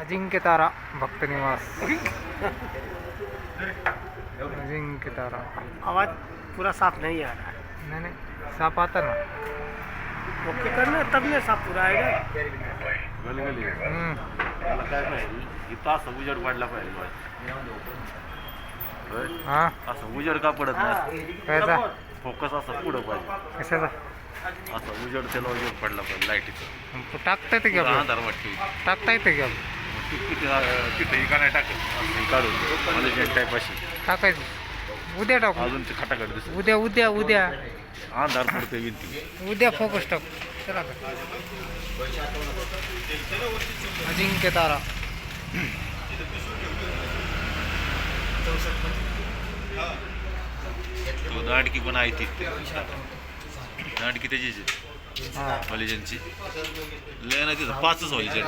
अजिंक्य तारा भक्त निवास अजिंक्य तारा आवाज पूरा साफ नहीं आ रहा है नाही नाही साप आता ना. ओके करना तब ना साफ पूरा आएगा गली गली उजेड पडला पाहिजे? हा? असं उजेड का पडत नाही? फोकस असं पुढं पाहिजे. कशाचा असं उजेड त्याला उजेड पडला पाहिजे लाईटीचं टाकता येते की? टाकता येते की? आपलं तिथे तिथे का नाही टाकेल असं हे काढून मला टाईप अशी टाकायचं. उद्या टाकू. अजून ते दिसत उद्या उद्या उद्या. अंधार पडते उद्या फोकस टाकू. चला का अजिंक्य तारा. तो दांडकी पण आहे तिथे दांडकी त्याचीच आहे. हा. हॉलिजनची लय ना तिथं पाचच हॉलिजन